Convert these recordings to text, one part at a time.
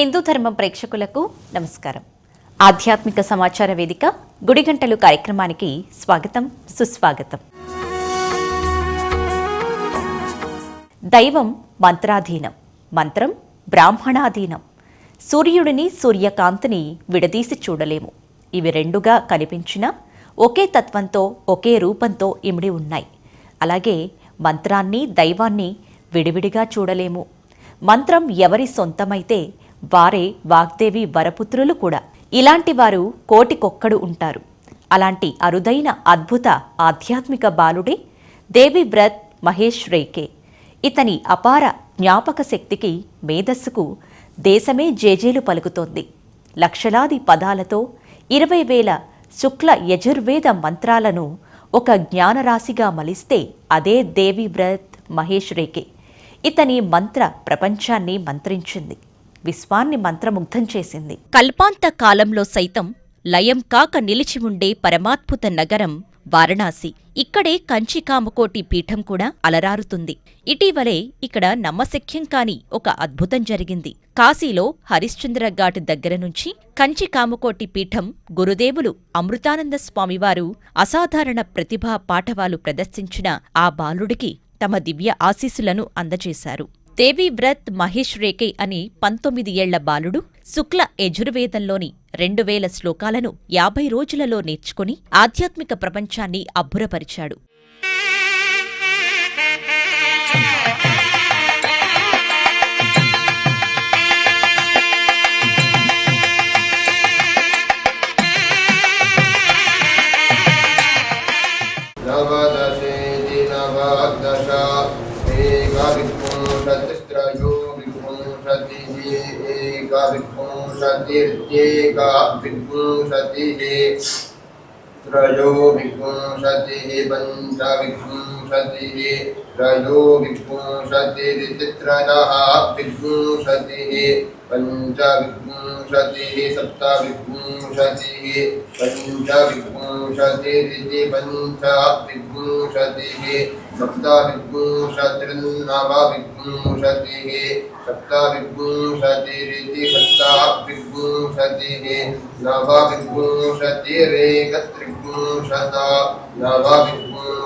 హిందూ ధర్మం ప్రేక్షకులకు నమస్కారం. ఆధ్యాత్మిక సమాచార వేదిక గుడిగంటలు కార్యక్రమానికి స్వాగతం సుస్వాగతం. దైవం మంత్రాధీనం. మంత్రం బ్రాహ్మణాధీనం. సూర్యుడిని సూర్యకాంతిని విడదీసి చూడలేము. ఇవి రెండుగా కనిపించిన ఒకే తత్వంతో ఒకే రూపంతో ఇమిడి ఉన్నాయి. అలాగే మంత్రాన్ని దైవాన్ని విడివిడిగా చూడలేము. మంత్రం ఎవరి సొంతమైతే వారే వాగ్దేవి వరపుత్రులు కూడా. ఇలాంటి వారు కోటికొక్కడు ఉంటారు. అలాంటి అరుదైన అద్భుత ఆధ్యాత్మిక బాలుడే దేవి వ్రత్ మహేష్ రేకే. ఇతని అపార జ్ఞాపక శక్తికి మేధస్సుకు దేశమే జేజేలు పలుకుతోంది. లక్షలాది పదాలతో ఇరవై వేల శుక్ల యజుర్వేద మంత్రాలను ఒక జ్ఞానరాశిగా మలిస్తే అదే దేవి వ్రత్ మహేష్ రేకే. ఇతని మంత్ర ప్రపంచాన్ని మంత్రించింది. విశ్వాన్ని మంత్రముగ్ధం చేసింది. కల్పాంత కాలంలో సైతం లయం కాక నిలిచి ఉండే పరమాద్భుత నగరం వారణాసి. ఇక్కడే కంచికామకోటి పీఠం కూడా అలరారుతుంది. ఇటీవలే ఇక్కడ నమ్మశక్యం కాని ఒక అద్భుతం జరిగింది. కాశీలో హరిశ్చంద్ర ఘాట్ దగ్గర నుంచి కంచికామకోటి పీఠం గురుదేవులు అమృతానంద స్వామివారు అసాధారణ ప్రతిభా పాఠవాలు ప్రదర్శించిన ఆ బాలుడికి తమ దివ్య ఆశీస్సులను అందజేశారు. దేవీవ్రత్ మహేష్ రేకే అని పంతొమ్మిది ఏళ్ళ బాలుడు శుక్ల యజుర్వేదంలోని రెండు వేల శ్లోకాలను యాభై రోజులలో నేర్చుకుని ఆధ్యాత్మిక ప్రపంచాన్ని అబ్బురపరిచాడు. प्रतिस्त्रयो विपुंसतिः एका विपुंसतिर्त्येका विपुंसतिः त्रयो विपुंसतिः पञ्च विपुंसतिः त्रयो विपुंसतिरिति त्रयः विपुंसतिः पञ्च विपुंशतिः सप्तविपुंशतिः पञ्चविपुंशतिरिति पञ्चविपुंशतिः सप्तविपुंशतिर्नवविपुंशतिः सप्तविपुंशतिरिति सप्ताविपुंशतिः नवविपुंशतिरेकत्रिपुंशता नवविपुं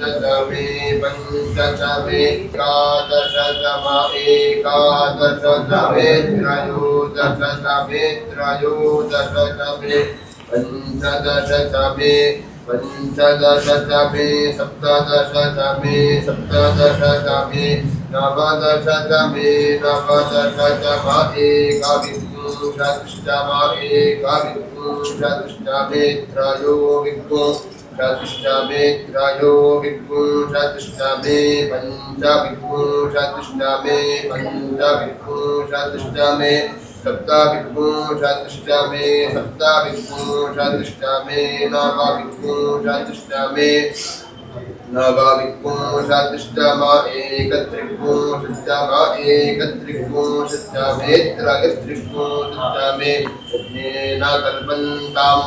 पञ्चतमे पञ्चतमे एकादशतम, एकादशतमे, त्रयोदशतमे त्रयोदशतमे, पञ्चदशतमे पञ्चदशतमे, सप्तदशतमे सप्तदशतमे, नवदशतमे, नवदशतम एकविंशतिष्टम एकविंशतिष्टमे त्रयो षादुष्टामे गिरायो विद्वं षादुष्टामे पञ्च विद्वं षादुष्टामे पञ्च विद्वं षादुष्टामे सप्ता विद्वं षादुष्टामे सप्ता विद्वं षादुष्टामे नावा विद्वं षादुष्टामे नवाविपुंशातिष्ठमा एकत्रिपुंशत्यामा एकत्रिपुंशत्यामेत्रयस्त्रिपुंशत्यामे येन कल्पन्ताम्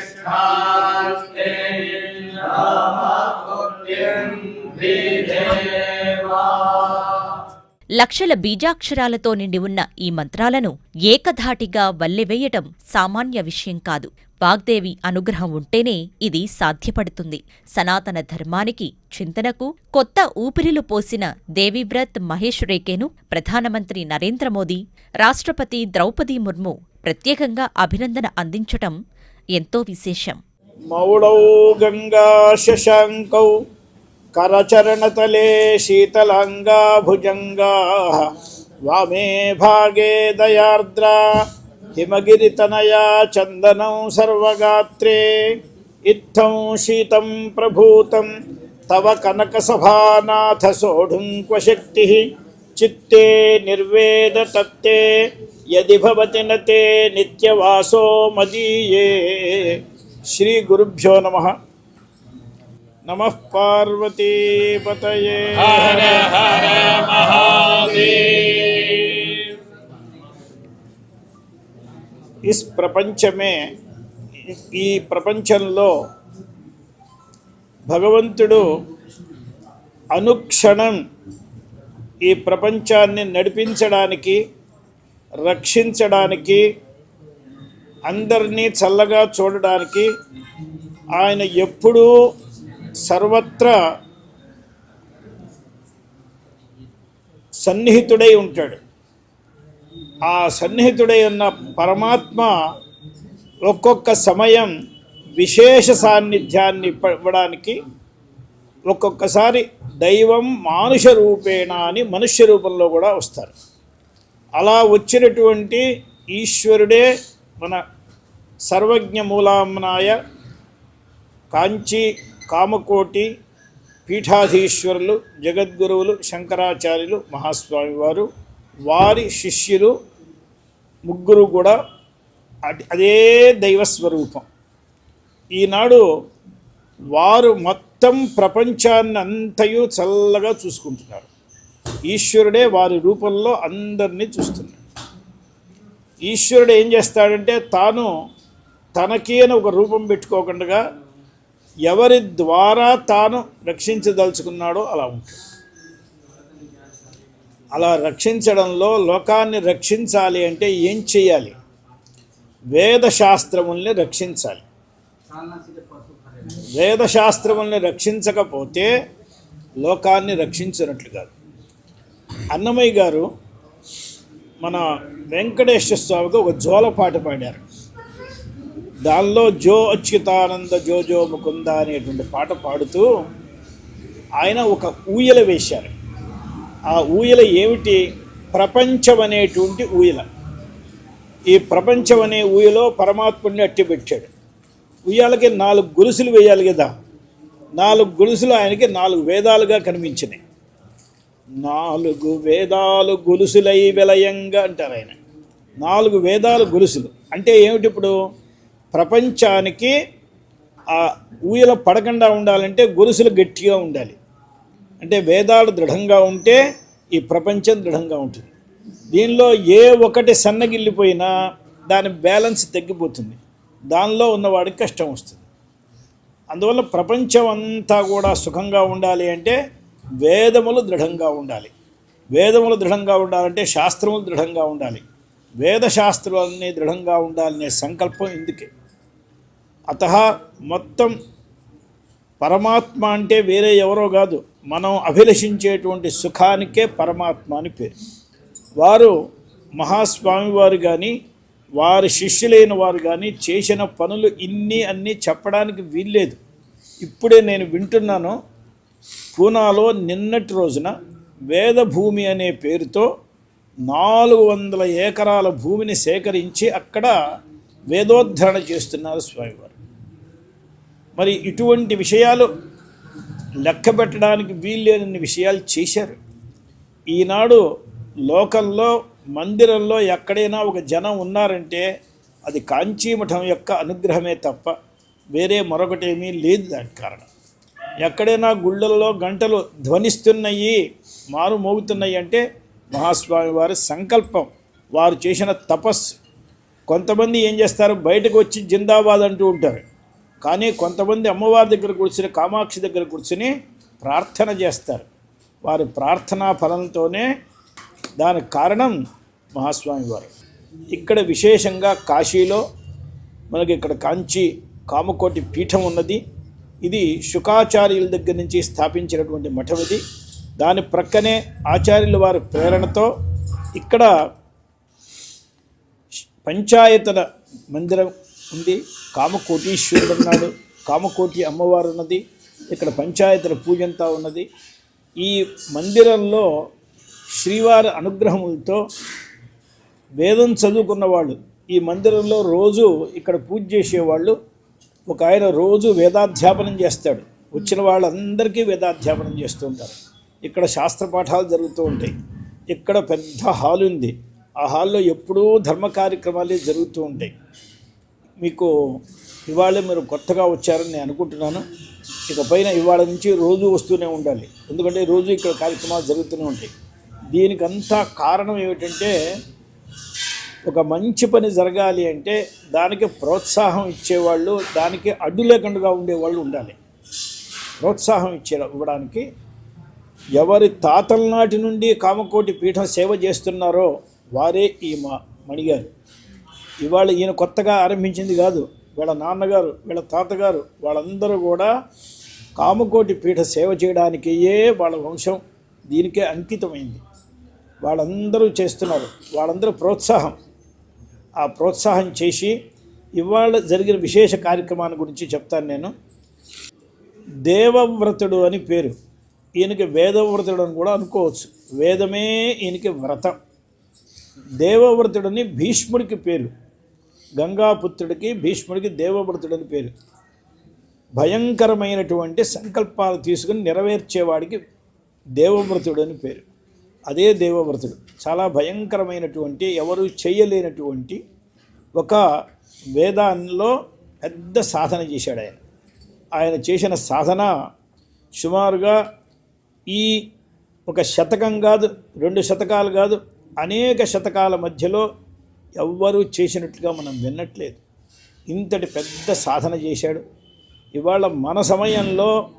भूयिष्ठास्ते नमः पुण्यं विधेवा లక్షల బీజాక్షరాలతో నిండి ఉన్న ఈ మంత్రాలను ఏకధాటిగా వల్లెవేయటం సామాన్య విషయం కాదు వాగ్దేవి అనుగ్రహం ఉంటేనే ఇది సాధ్యపడుతుంది సనాతన ధర్మానికి చింతనకు కొత్త ఊపిరిలు పోసిన దేవివ్రత్ మహేష్ రేకేను ప్రధానమంత్రి నరేంద్ర మోదీ రాష్ట్రపతి ద్రౌపదీ ముర్ము ప్రత్యేకంగా అభినందన అందించటం ఎంతో విశేషం. మౌళౌ గంగా శశాంకౌ కరచరణతలే శీతలాంగా భుజంగా. వామే భాగే దయార్ద్రా హిమగిరితనయా చందనం సర్వగాత్రే. ఇత్థం శీతం ప్రభూతం తవ కనక సభానాథ సోఢుంక్వ శక్తి. చిత్తే నిర్వేద తత్తే యది భవతి నతే నిత్యవాసో మదీయే శ్రీ గురుభ్యో నమ నమ పార్వతీపతయే హర హర మహాదేవ్ ఇస్ ప్రపంచమే ఈ ప్రపంచంలో భగవంతుడు అనుక్షణం ఈ ప్రపంచాన్ని నడిపించడానికి రక్షించడానికి అందరినీ చల్లగా చూడడానికి ఆయన ఎప్పుడూ సర్వత్రా సన్నిహితుడై ఉంటాడు. ఆ సన్నిహితుడై ఉన్న పరమాత్మ ఒక్కొక్క సమయం విశేష సాన్నిధ్యాన్ని ఇవ్వడానికి ఒక్కొక్కసారి దైవం మానుష రూపేణ అని మనుష్య రూపంలో కూడా వస్తారు. అలా వచ్చినటువంటి ఈశ్వరుడే మన సర్వజ్ఞ మూలామ్నాయ కాంచి కామకోటి పీఠాధీశ్వరులు జగద్గురువులు శంకరాచార్యులు మహాస్వామి వారు వారి శిష్యులు ముగ్గురు కూడా అదే దైవస్వరూపం. ఈనాడు వారు మొత్తం ప్రపంచాన్ని అంతయు చల్లగా చూసుకుంటున్నారు. ఈశ్వరుడే వారి రూపంలో అందరినీ చూస్తున్నాడు. ఈశ్వరుడు ఏం చేస్తాడంటే తాను తనకి అని ఒక రూపం పెట్టుకోకుండా ఎవరి ద్వారా తాను రక్షించదలుచుకున్నాడో అలా ఉంటుంది. అలా రక్షించడంలో లోకాన్ని రక్షించాలి అంటే ఏం చేయాలి? వేదశాస్త్రముల్ని రక్షించాలి. వేదశాస్త్రముల్ని రక్షించకపోతే లోకాన్ని రక్షించినట్లు కాదు. అన్నమయ్య గారు మన వెంకటేశ్వర స్వామికి ఒక జోల పాట పాడారు. దానిలో జో అచ్యుతానంద జో జో ముకుంద అనేటువంటి పాట పాడుతూ ఆయన ఒక ఊయల వేశారు. ఆ ఊయల ఏమిటి? ప్రపంచం అనేటువంటి ఊయల. ఈ ప్రపంచం అనే ఊయలో పరమాత్ముడిని అట్టి పెట్టాడు. ఉయ్యాలకి నాలుగు గొలుసులు వేయాలి కదా. నాలుగు గొలుసులు ఆయనకి నాలుగు వేదాలుగా కనిపించినాయి. నాలుగు వేదాలు గొలుసులై విలయంగా అంటారు ఆయన. నాలుగు వేదాలు గొలుసులు అంటే ఏమిటి ఇప్పుడు? ప్రపంచానికి ఆ ఊయల పడకుండా ఉండాలంటే గొలుసులు గట్టిగా ఉండాలి. అంటే వేదాలు దృఢంగా ఉంటే ఈ ప్రపంచం దృఢంగా ఉంటుంది. దీనిలో ఏ ఒకటి సన్నగిల్లిపోయినా దాని బ్యాలెన్స్ తగ్గిపోతుంది. దానిలో ఉన్నవాడికి కష్టం వస్తుంది. అందువల్ల ప్రపంచం అంతా కూడా సుఖంగా ఉండాలి అంటే వేదములు దృఢంగా ఉండాలి. వేదములు దృఢంగా ఉండాలంటే శాస్త్రములు దృఢంగా ఉండాలి. వేదశాస్త్రాలన్నీ దృఢంగా ఉండాలనే సంకల్పం ఇందుకే. అత మొత్తం పరమాత్మ అంటే వేరే ఎవరో కాదు మనం అభిలషించేటువంటి సుఖానికే పరమాత్మ అని పేరు. వారు మహాస్వామి వారు కానీ వారి శిష్యులైన వారు కానీ చేసిన పనులు ఇన్ని అన్నీ చెప్పడానికి వీల్లేదు. ఇప్పుడే నేను వింటున్నాను పూనాలో నిన్నటి రోజున వేదభూమి అనే పేరుతో నాలుగు వందల ఏకరాల భూమిని సేకరించి అక్కడ వేదోద్ధరణ చేస్తున్నారు స్వామివారు. మరి ఇటువంటి విషయాలు లెక్క పెట్టడానికి వీల్లేనన్ని విషయాలు చేశారు. ఈనాడు లోకంలో మందిరంలో ఎక్కడైనా ఒక జనం ఉన్నారంటే అది కాంచీమఠం యొక్క అనుగ్రహమే తప్ప వేరే మరొకటేమీ లేదు దానికి కారణం. ఎక్కడైనా గుళ్ళల్లో గంటలు ధ్వనిస్తున్నాయి మారు మోగుతున్నాయి అంటే మహాస్వామి వారి సంకల్పం వారు చేసిన తపస్సు. కొంతమంది ఏం చేస్తారు? బయటకు వచ్చి జిందాబాద్ అంటూ ఉంటారు. కానీ కొంతమంది అమ్మవారి దగ్గర కూర్చుని కామాక్షి దగ్గర కూర్చుని ప్రార్థన చేస్తారు. వారి ప్రార్థనా ఫలంతోనే దానికి కారణం మహాస్వామి వారు ఇక్కడ విశేషంగా కాశీలో మనకి ఇక్కడ కాంచి కామకోటి పీఠం ఉన్నది. ఇది శుకాచార్యుల దగ్గర నుంచి స్థాపించినటువంటి మఠం ఇది. దాని ప్రక్కనే ఆచార్యుల వారి ప్రేరణతో ఇక్కడ పంచాయతన మందిరం ఉంది. కామకోటీశ్వరుడు ఉన్నాడు. కామకోటి అమ్మవారు ఉన్నది. ఇక్కడ పంచాయతన పూజంతా ఉన్నది. ఈ మందిరంలో శ్రీవారి అనుగ్రహములతో వేదం చదువుకున్న వాళ్ళు ఈ మందిరంలో రోజు ఇక్కడ పూజ చేసేవాళ్ళు. ఒక ఆయన రోజు వేదాధ్యాపనం చేస్తాడు. వచ్చిన వాళ్ళందరికీ వేదాధ్యాపనం చేస్తూ ఉంటారు. ఇక్కడ శాస్త్ర పాఠాలు జరుగుతూ ఉంటాయి. ఇక్కడ పెద్ద హాల్ ఉంది. ఆ హాల్లో ఎప్పుడూ ధర్మ కార్యక్రమాలే జరుగుతూ ఉంటాయి. మీకు ఇవాళ మీరు కొత్తగా వచ్చారని నేను అనుకుంటున్నాను. ఇక పైన ఇవాళ నుంచి రోజు వస్తూనే ఉండాలి. ఎందుకంటే రోజు ఇక్కడ కార్యక్రమాలు జరుగుతూనే ఉంటాయి. దీనికంతా కారణం ఏమిటంటే ఒక మంచి పని జరగాలి అంటే దానికి ప్రోత్సాహం ఇచ్చేవాళ్ళు దానికి అడ్డు లేకుండా ఉండేవాళ్ళు ఉండాలి. ప్రోత్సాహం ఇచ్చే ఇవ్వడానికి ఎవరి తాతల నాటి నుండి కామకోటి పీఠం సేవ చేస్తున్నారో వారే ఈ మా మణిగారు. ఇవాళ ఈయన కొత్తగా ఆరంభించింది కాదు వీళ్ళ నాన్నగారు వీళ్ళ తాతగారు వాళ్ళందరూ కూడా కామకోటి పీఠ సేవ చేయడానికే వాళ్ళ వంశం దీనికే అంకితమైంది. వాళ్ళందరూ చేస్తున్నారు వాళ్ళందరూ ప్రోత్సాహం. ఆ ప్రోత్సాహం చేసి ఇవాళ జరిగిన విశేష కార్యక్రమాన్ని గురించి చెప్తాను నేను. దేవవ్రతుడు అని పేరు. ఈయనకి వేదవ్రతుడు అని కూడా అనుకోవచ్చు. వేదమే ఈయనకి వ్రతం. దేవవ్రతుడని భీష్ముడికి పేరు. గంగాపుత్రుడికి భీష్ముడికి దేవవ్రతుడు అని పేరు. భయంకరమైనటువంటి సంకల్పాలు తీసుకుని నెరవేర్చేవాడికి దేవవ్రతుడు అని పేరు. అదే దేవవ్రతుడు. చాలా భయంకరమైనటువంటి ఎవరు చేయలేనటువంటి ఒక వేదాల్లో పెద్ద సాధన చేశాడు ఆయన. ఆయన చేసిన సాధన సుమారుగా ఈ ఒక శతకం కాదు రెండు శతకాలు కాదు అనేక శతకాల మధ్యలో ఎవ్వరూ చేసినట్లుగా మనం విన్నట్లేదు ఇంతటి పెద్ద సాధన చేశాడు. ఇవాళ మన సమయంలో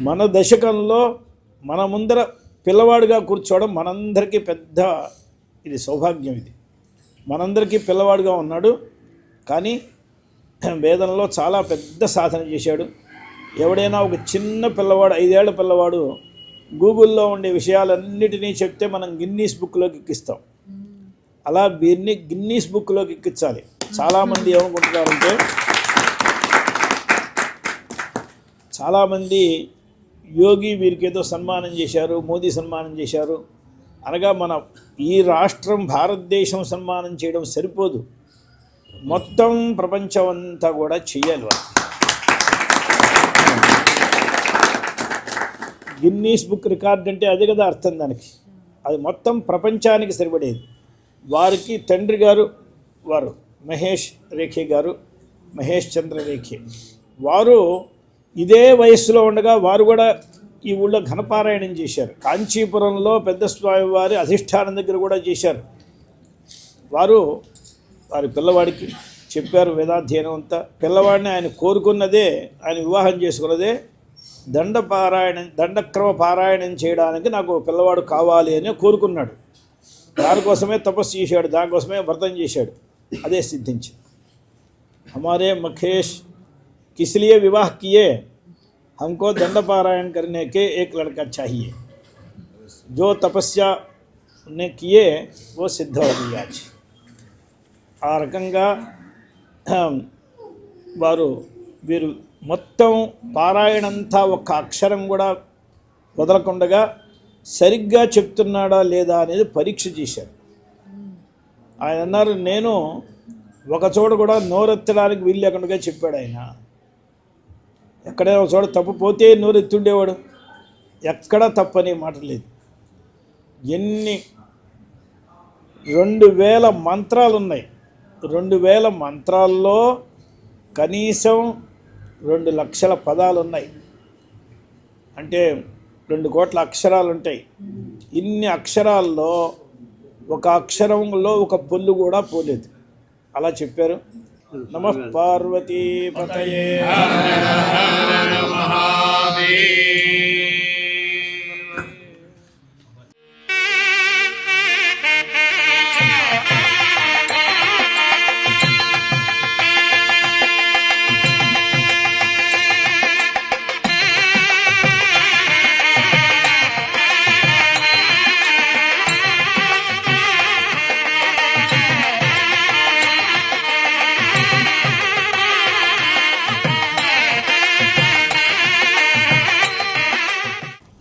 మన దశకంలో మన ముందర పిల్లవాడుగా కూర్చోవడం మనందరికీ పెద్ద ఇది సౌభాగ్యం ఇది. మనందరికీ పిల్లవాడుగా ఉన్నాడు కానీ వేదనలో చాలా పెద్ద సాధన చేశాడు. ఎవడైనా ఒక చిన్న పిల్లవాడు ఐదేళ్ళ పిల్లవాడు గూగుల్లో ఉండే విషయాలన్నిటినీ చెప్తే మనం గిన్నీస్ బుక్లోకి ఎక్కిస్తాం. అలా వీరిని గిన్నీస్ బుక్లోకి ఎక్కించాలి. చాలామంది ఏమనుకుంటున్నారంటే చాలామంది యోగి వీరికి ఏదో సన్మానం చేశారు మోదీ సన్మానం చేశారు. అనగా మన ఈ రాష్ట్రం భారతదేశం సన్మానం చేయడం సరిపోదు. మొత్తం ప్రపంచం అంతా కూడా చేయాలి గిన్నీస్ బుక్ రికార్డ్ అంటే అదే కదా అర్థం దానికి. అది మొత్తం ప్రపంచానికి సరిపడేది. వారికి తండ్రి గారు వారు మహేష్ రేఖే గారు మహేష్ చంద్ర రేఖే వారు ఇదే వయస్సులో ఉండగా వారు కూడా ఈ ఊళ్ళో ఘనపారాయణం చేశారు కాంచీపురంలో పెద్ద స్వామి వారి అధిష్టానం దగ్గర కూడా చేశారు వారు వారి పిల్లవాడికి చెప్పారు వేదాధ్యయనం అంతా పిల్లవాడిని ఆయన కోరుకున్నదే ఆయన వివాహం చేసుకున్నదే దండ పారాయణం దండక్రమ పారాయణం చేయడానికి నాకు ఒక పిల్లవాడు కావాలి అని కోరుకున్నాడు దానికోసమే తపస్సు చేశాడు దానికోసమే వ్రతం చేశాడు అదే సిద్ధించింది हमारे मखेश किस लिए विवाह किए हमको दंड पारायण करने के एक लड़का चाहिए जो तपस्या ने किए वो सिद्ध हो गई आज ఆ రకంగా హం, వారు వీరు మొత్తం పారాయణంతా ఒక్క అక్షరం కూడా వదలకుండగా సరిగ్గా చెప్తున్నాడా లేదా అనేది పరీక్ష చేశారు ఆయన అన్నారు నేను ఒక చోట కూడా నోరెత్తడానికి వీలు లేకుండా చెప్పాడు ఆయన ఎక్కడైనా ఒక చోట తప్పు పోతే నోరెత్తుండేవాడు ఎక్కడా తప్పనే మాట లేదు. ఎన్ని రెండు వేల మంత్రాలు ఉన్నాయి రెండు వేల మంత్రాల్లో కనీసం రెండు లక్షల పదాలు ఉన్నాయి అంటే రెండు కోట్ల అక్షరాలు ఉంటాయి ఇన్ని అక్షరాల్లో ఒక అక్షరంలో ఒక పొల్లు కూడా పోలేదు. అలా చెప్పారు. नमः पार्वती पतये